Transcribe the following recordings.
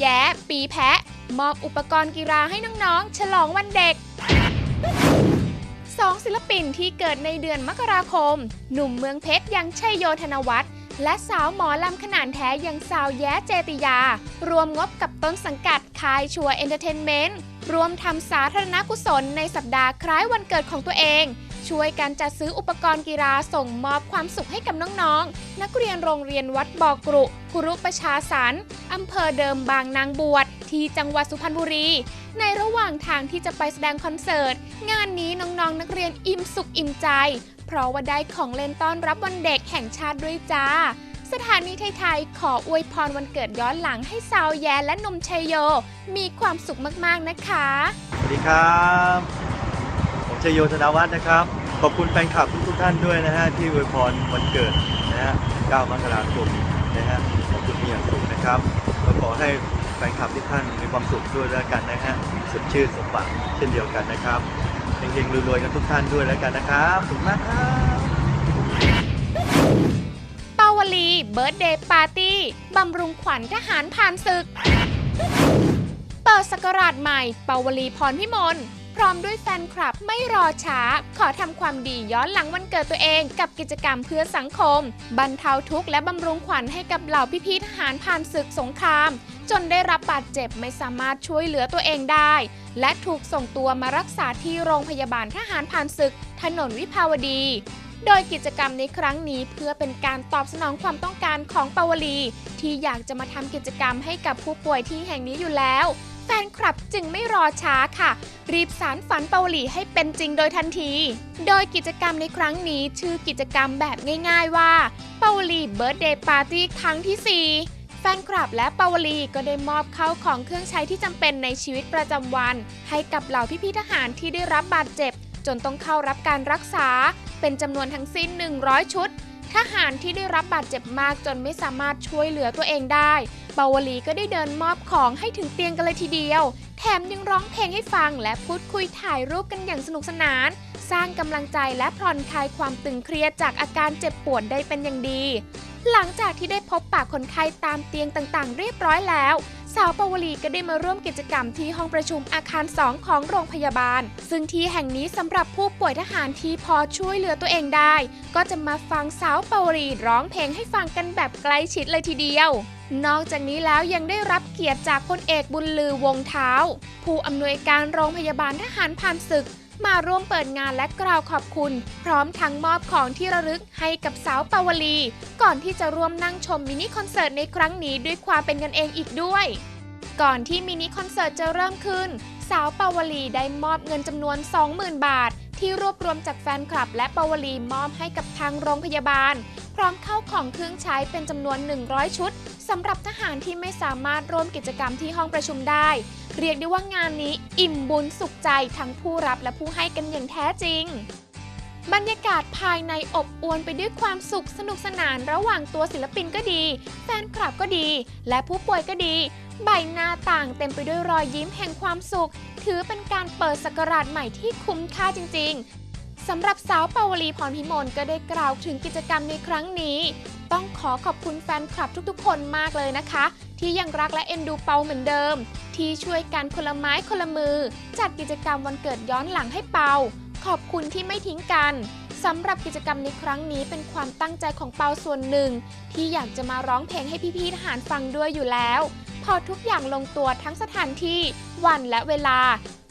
แย้ ปีแพะ มอบอุปกรณ์กีฬาให้น้องๆ ฉลองวันเด็กสองศิลปินที่เกิดในเดือนมกราคม หนุ่มเมืองเพชรยังชัยโยธนวัฒน์และสาวหมอลำขนาดแท้ยังสาวแย้เจติยา รวมงบกับต้นสังกัดคายชัวเอนเตอร์เทนเมนต์รวมทำสาธารณกุศลในสัปดาห์คล้ายวันเกิดของตัวเอง ช่วยกันจัดซื้ออุปกรณ์กีฬาส่งมอบความสุขให้กับน้องๆ นักเรียนโรงเรียนวัดบ่อกรุคุรุประชาสรรอำเภอเดิมบางนางบวช ที่จังหวัดสุพรรณบุรี ในระหว่างทางที่จะไปแสดงคอนเสิร์ต งานนี้น้องๆนักเรียนอิ่มสุขอิ่มใจ เพราะว่าได้ของเล่นต้อนรับวันเด็กแห่งชาติด้วยจ้าสถานีไทยๆขออวยพรวันเกิดย้อนหลังให้สาวแย้และนมชัยโย มีความสุขมากๆนะคะ สวัสดีครับ ชยโยธนาวัฒน์นะครับ ขอบคุณแฟนคลับทุกๆท่านด้วยนะฮะที่อวยพรวันเกิดนะฮะ 9 มกราคมนะฮะ ขอบคุณมีอย่างสูงนะครับแล้วขอให้แฟนคลับทุกท่านมีความสุขด้วยแล้วกันนะฮะสดชื่นสมหวังเช่นเดียวกันนะครับเฮงๆรวยๆกันทุกท่านด้วยแล้วกันนะครับขอบคุณมากครับเปาวลีเบิร์ดเดย์ปาร์ตี้บำรุงขวัญทหารผ่านศึก เปิดสกราชใหม่เปาวลีพรพิมล พร้อมด้วยแฟนคลับไม่รอช้า ขอทำความดีย้อนหลังวันเกิดตัวเอง กับกิจกรรมเพื่อสังคม บรรเทาทุกข์และบำรุงขวัญให้กับเหล่าพี่ๆทหารผ่านศึกสงคราม จนได้รับบาดเจ็บไม่สามารถช่วยเหลือตัวเองได้ และถูกส่งตัวมารักษาที่โรงพยาบาลทหารผ่านศึก ถนนวิภาวดี โดยกิจกรรมในครั้งนี้เพื่อเป็นการตอบสนองความต้องการของปาวลี ที่อยากจะมาทำกิจกรรมให้กับผู้ป่วยที่แห่งนี้อยู่แล้ว แฟนคลับจึงไม่รอช้าค่ะ รีบสารฝันเปาวลีให้เป็นจริงโดยทันที โดยกิจกรรมในครั้งนี้ชื่อกิจกรรมแบบง่ายๆว่าเปาวลีเบิร์ดเดย์ปาร์ตี้ครั้งที่ 4แฟนคลับและปาวลีก็ได้มอบเข้าของเครื่องใช้ที่จำเป็นในชีวิตประจำวัน ให้กับเหล่าพี่ๆทหารที่ได้รับบาดเจ็บ จนต้องเข้ารับการรักษา เป็นจำนวนทั้งสิ้น 100 ชุด ทหารที่ได้รับบาดเจ็บมากจนไม่สามารถช่วยเหลือตัวเองได้ ปาวลีก็ได้เดินมอบของให้ถึงเตียงกันเลยทีเดียว แถมยังร้องเพลงให้ฟังและพูดคุยถ่ายรูปกันอย่างสนุกสนาน สร้างกำลังใจและผ่อนคลายความตึงเครียดจากอาการเจ็บปวดได้เป็นอย่างดี หลังจากที่ได้พบปากคนไข้ตามเตียงต่างๆ เรียบร้อยแล้ว สาวปวลีก็ได้มาร่วมกิจกรรมที่ห้องประชุมอาคาร 2 ของโรงพยาบาล ซึ่งที่แห่งนี้สำหรับผู้ป่วยทหารที่พอช่วยเหลือตัวเองได้ ก็จะมาฟังสาวปวลีร้องเพลงให้ฟังกันแบบใกล้ชิดเลยทีเดียวนอกจากนี้แล้วยังได้รับเกียรติจากพลเอกบุญลือวงเท้า ผู้อำนวยการโรงพยาบาลทหารผ่านศึก มาร่วมเปิดงานและกล่าวขอบคุณ พร้อมทั้งมอบของที่ระลึกให้กับสาวปาวลี ก่อนที่จะร่วมนั่งชมมินิคอนเสิร์ตในครั้งนี้ด้วยความเป็นกันเองอีกด้วย ก่อนที่มินิคอนเสิร์ตจะเริ่มขึ้น สาวปาวลีได้มอบเงินจำนวน 20,000 บาท ที่รวบรวมจากแฟนคลับและปาวลีมอบให้กับทางโรงพยาบาล พร้อมเข้าของเครื่องใช้เป็นจำนวน 100 ชุดสำหรับทหารที่ไม่สามารถร่วมกิจกรรมที่ห้องประชุมได้ เรียกได้ว่างานนี้อิ่มบุญสุขใจทั้งผู้รับและผู้ให้กันอย่างแท้จริง บรรยากาศภายในอบอวลไปด้วยความสุขสนุกสนานระหว่างตัวศิลปินก็ดี แฟนคลับก็ดี และผู้ป่วยก็ดี ใบหน้าต่างเต็มไปด้วยรอยยิ้มแห่งความสุข ถือเป็นการเปิดสกราชใหม่ที่คุ้มค่าจริง ๆสำหรับสาวปาวลีพรพิมลก็ได้กล่าวถึงกิจกรรมในครั้งนี้ต้องขอขอบคุณแฟนคลับทุกๆ คนมากเลยนะคะ ที่ยังรักและเอ็นดูเปาเหมือนเดิม ที่ช่วยกันคนละไม้คนละมือ จัดกิจกรรมวันเกิดย้อนหลังให้เปา ขอบคุณที่ไม่ทิ้งกันสำหรับกิจกรรมในครั้งนี้เป็นความตั้งใจของเปาส่วนหนึ่ง ที่อยากจะมาร้องเพลงให้พี่ๆทหารฟังด้วยอยู่แล้ว พอทุกอย่างลงตัวทั้งสถานที่ วันและเวลา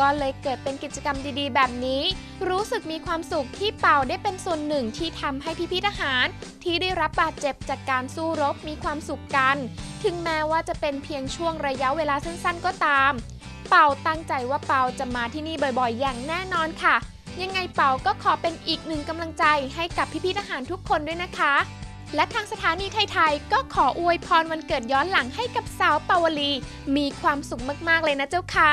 ก็เลยเกิดเป็นกิจกรรมดีๆ แบบนี้ รู้สึกมีความสุขที่เปาได้เป็นส่วนหนึ่งที่ทำให้พี่ๆทหาร ที่ได้รับบาดเจ็บจากการสู้รบมีความสุขกัน ถึงแม้ว่าจะเป็นเพียงช่วงระยะเวลาสั้นๆ ก็ตาม เปาตั้งใจว่าเปาจะมาที่นี่บ่อยๆ อย่างแน่นอนค่ะ ยังไงเปาก็ขอเป็นอีกหนึ่งกำลังใจให้กับพี่ๆทหารทุกคนด้วยนะคะและทางสถานีไทยๆ ก็ขออวยพรวันเกิดย้อนหลังให้กับสาวปาวลี มีความสุขมากๆเลยนะเจ้าค่ะ